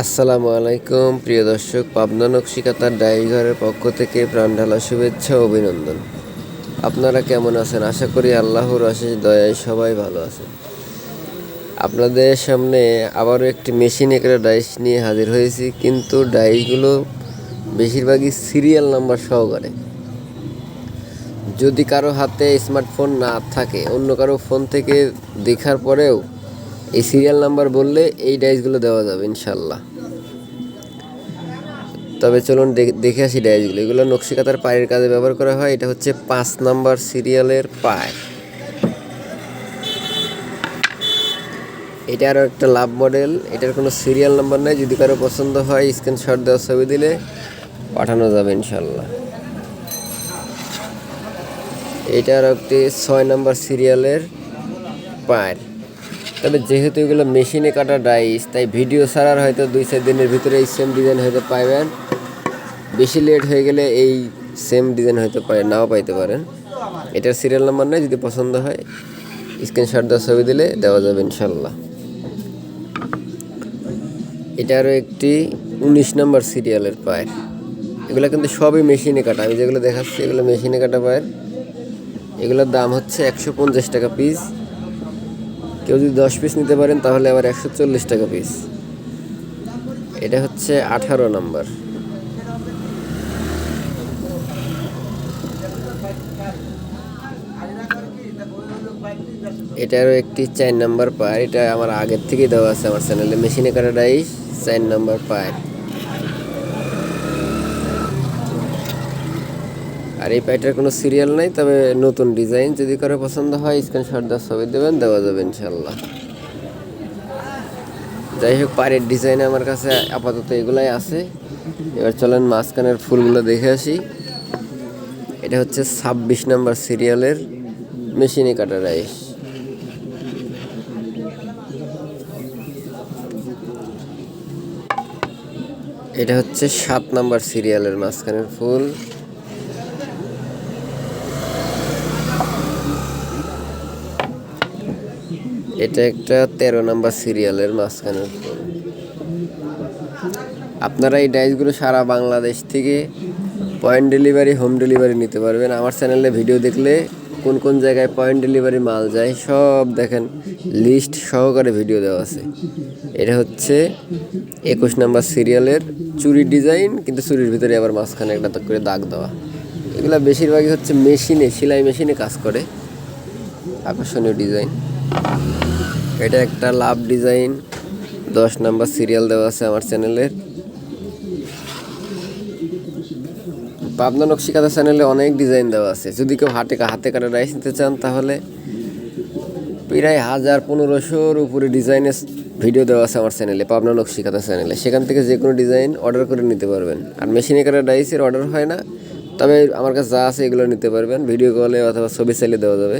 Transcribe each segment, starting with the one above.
আসসালামু আলাইকুম, প্রিয় দর্শক, পাবনা নকশিকাতার ডাইঘরের পক্ষ থেকে প্রাণঢালা শুভেচ্ছা অভিনন্দন। আপনারা কেমন আছেন? আশা করি আল্লাহর অশেষ দয়ায় সবাই ভালো আছেন। আপনাদের সামনে আবারও একটি মেশিন একটা ডাইস নিয়ে হাজির হয়েছি, কিন্তু ডাইসগুলো বেশিরভাগই সিরিয়াল নাম্বার সহকারে। যদি কারও হাতে স্মার্টফোন না থাকে, অন্য কারও ফোন থেকে দেখার পরেও এই সিরিয়াল নাম্বার বললে এই ডাইসগুলো দেওয়া যাবে ইনশাল্লাহ তবে চলুন দেখে আসি ডাইসগুলো এগুলো নকশিকাতার পায়ের কাজে ব্যবহার করা হয়। এটা হচ্ছে পাঁচ নাম্বার সিরিয়ালের পায়। এটা আরও একটা লাভ মডেল এটার কোনো সিরিয়াল নাম্বার নেই। যদি কারও পছন্দ হয় স্ক্রিনশট দেওয়া ছবি দিলে পাঠানো যাবে ইনশাল্লাহ এটা আরও একটি ছয় নাম্বার সিরিয়ালের পায়ের। তবে যেহেতু এগুলো মেশিনে কাটা ডাইস তাই ভিডিও ছাড়ার হয়তো দুই চার দিনের ভিতরে এই সেম ডিজাইন হয়তো পাইবেন। বেশি লেট হয়ে গেলে এই সেম ডিজাইন হয়তো পাই, নাও পাইতে পারেন। এটার সিরিয়াল নাম্বার নেই, যদি পছন্দ হয় স্ক্রিনশট দেওয়া ছবি দিলে দেওয়া যাবে ইনশাল্লাহ এটারও একটি উনিশ নম্বর সিরিয়ালের পায়ের। এগুলো কিন্তু সবই মেশিনে কাটা। আমি যেগুলো দেখাচ্ছি, এগুলো মেশিনে কাটা পায়ের। এগুলোর দাম হচ্ছে একশো পঞ্চাশ টাকা পিস কেউ যদি দশ পিস নিতে পারেন, তাহলে আবার একশো চল্লিশ টাকা পিস এটা হচ্ছে আঠারো নাম্বার এটারও একটি চার নাম্বার পায় এটা আমার আগের থেকেই দেওয়া আছে আমার চ্যানেলে মেশিনে কাটা ডাইস চার নাম্বার পায় আর এই পাইটার কোনো সিরিয়াল নাই, তবে নতুন ডিজাইন যদি কারও পছন্দ হয় স্ক্রিনশট দেওয়ার ছবি দেবেন, দেওয়া যাবে ইনশাল্লাহ যাই হোক পাড়ের ডিজাইন আমার কাছে আপাতত এগুলাই আছে। এবার চলেন মাঝখানের ফুলগুলো দেখে আসি। এটা হচ্ছে ছাব্বিশ নাম্বার সিরিয়ালের মেশিনে কাটা রাইস। এটা হচ্ছে সাত নাম্বার সিরিয়ালের মাঝখানের ফুল। এটা একটা তেরো নাম্বার সিরিয়ালের মাঝখানের ফুল আপনারা এই ডাইসগুলো সারা বাংলাদেশ থেকে পয়েন্ট ডেলিভারি হোম ডেলিভারি নিতে পারবেন। আমার চ্যানেলে ভিডিও দেখলে কোন কোন জায়গায় পয়েন্ট ডেলিভারি মাল যায় সব দেখেন। লিস্ট সহকারে ভিডিও দেওয়া আছে। এটা হচ্ছে একুশ নাম্বার সিরিয়ালের চুরির ডিজাইন কিন্তু চুরির ভিতরে আবার মাঝখানে একটা করে দাগ দেওয়া। এগুলো বেশিরভাগই হচ্ছে মেশিনে, সেলাই মেশিনে কাজ করে। আকর্ষণীয় ডিজাইন এটা একটা লাভ ডিজাইন। দশ নাম্বার সিরিয়াল দেওয়া আছে আমার চ্যানেলের। পাবনা নকশিকাতা চ্যানেলে অনেক ডিজাইন দেওয়া আছে। যদি কেউ হাতে হাতে কাটা রাইস নিতে চান তাহলে প্রায় হাজার পনেরোশোর উপরে ডিজাইনের ভিডিও দেওয়া আছে আমার চ্যানেলে, পাবনা নকশিকাতা চ্যানেলে। সেখান থেকে যে কোনো ডিজাইন অর্ডার করে নিতে পারবেন। আর মেশিনে কাটা ডাইসের অর্ডার হয় না, তবে আমার কাছে যা আছে এগুলো নিতে পারবেন। ভিডিও কলে অথবা ছবি চাইলে দেওয়া যাবে।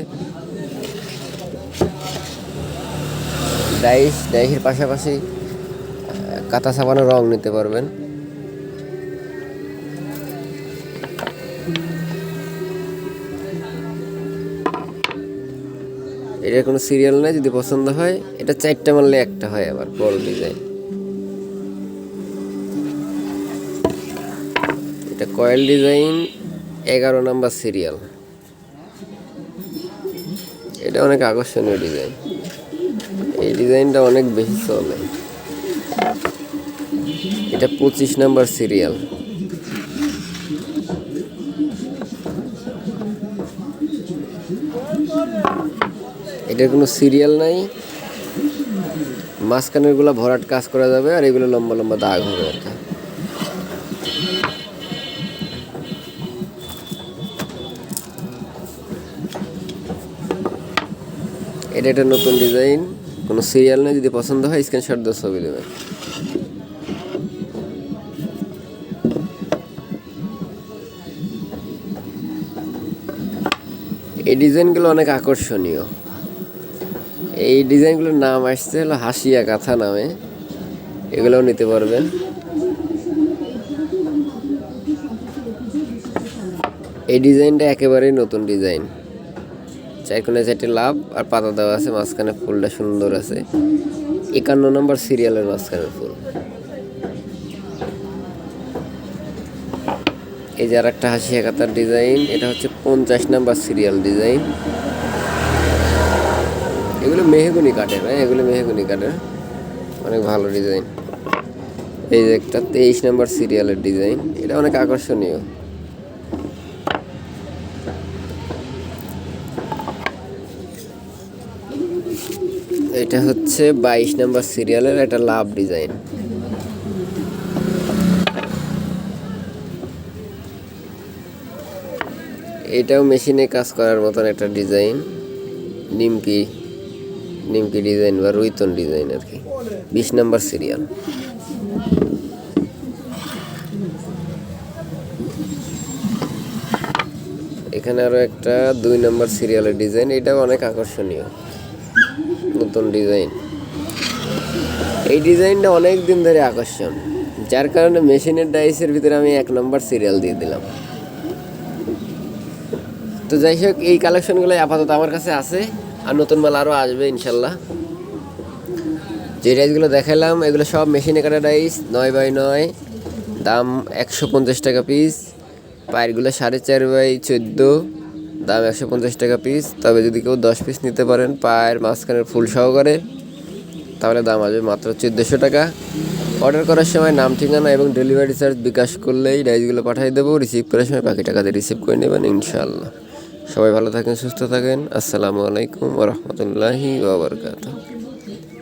ডাইস, ডাইসের পাশাপাশি কাঁথা সাবানো রং নিতে পারবেন। এটার কোনো সিরিয়াল নেই, যদি পছন্দ হয়, এটা চারটা মারলে একটা হয় আবার, বড় ডিজাইন এটা কয়েল ডিজাইন এগারো নাম্বার সিরিয়াল এটা অনেক আকর্ষণীয় ডিজাইন এই ডিজাইনটা অনেক বেশি চলে। এটা পঁচিশ নাম্বার সিরিয়াল। এটার কোনো সিরিয়াল নাই। মাঝখানেরগুলা ভরাট কাজ করা যাবে আর এগুলো লম্বা লম্বা দাগ হবে আর কি। এটা একটা নতুন ডিজাইন। কোনো সিরিয়াল নেই, যদি পছন্দ হয় স্ক্রিনশট দিয়ে ছবি দেবেন এই ডিজাইনগুলো অনেক আকর্ষণীয়। এই ডিজাইনগুলোর নাম আসছে হলো হাসিয়া কাঁথা নামে। এগুলোও নিতে পারবেন। এই ডিজাইনটা একেবারেই নতুন ডিজাইন। চার চারটি লাভ আর পাতা দেওয়া আছে, মাঝখানে ফুলটা সুন্দর আছে। একান্ন নম্বর সিরিয়ালের মাঝখানে ফুল। এই যে আর একটা হাসি একাতার ডিজাইন, এটা হচ্ছে পঞ্চাশ নাম্বার সিরিয়াল ডিজাইন। এগুলো মেহেগুনি কাঠের হ্যাঁ এগুলো মেহেগুনি কাঠের। অনেক ভালো ডিজাইন। এই যে একটা তেইশ নাম্বার সিরিয়ালের ডিজাইন, এটা অনেক আকর্ষণীয়। এটা হচ্ছে বাইশ নাম্বার সিরিয়ালের একটা লাভ ডিজাইন। এটাও মেশিনে কাজ করার মতন একটা ডিজাইন, নিমকি নিমকি ডিজাইন বা রুইতন ডিজাইন আর কি। বিশ নাম্বার সিরিয়াল। এখানে আরও একটা দুই নাম্বার সিরিয়ালের ডিজাইন, এটাও অনেক আকর্ষণীয়। নতুন ডিজাইন। এই ডিজাইনটা অনেক দিন ধরে আকর্ষণ, যার কারণে মেশিনের ডাইসের ভিতরে আমি এক নম্বর সিরিয়াল দিয়ে দিলাম। তো যাই হোক, এই কালেকশনগুলো আপাতত আমার কাছে আছে, আর নতুন মাল আরও আসবে ইনশাল্লাহ। যে ডাইসগুলো দেখালাম, এগুলো সব মেশিনে কাটা ডাইস, নয় বাই নয়, দাম একশো পঞ্চাশ টাকা পিস পায়েরগুলো সাড়ে চার বাই চোদ্দ। দাম একশো পঞ্চাশ টাকা পিস তবে যদি কেউ দশ পিস নিতে পারেন, পায়ের মাঝখানের ফুল সহকারে, তাহলে দাম আসবে মাত্র চোদ্দোশো টাকা। অর্ডার করার সময় নাম, ঠিকানা এবং ডেলিভারি চার্জ বিকাশ করলেই ডাইসগুলো পাঠিয়ে দেবো। রিসিভ করার সময় বাকি টাকা দিয়ে রিসিভ করে নেবেন ইনশাল্লাহ সবাই ভালো থাকেন, সুস্থ থাকেন। আসসালামু আলাইকুম ওরহমতুল্লাহি ওবরকাত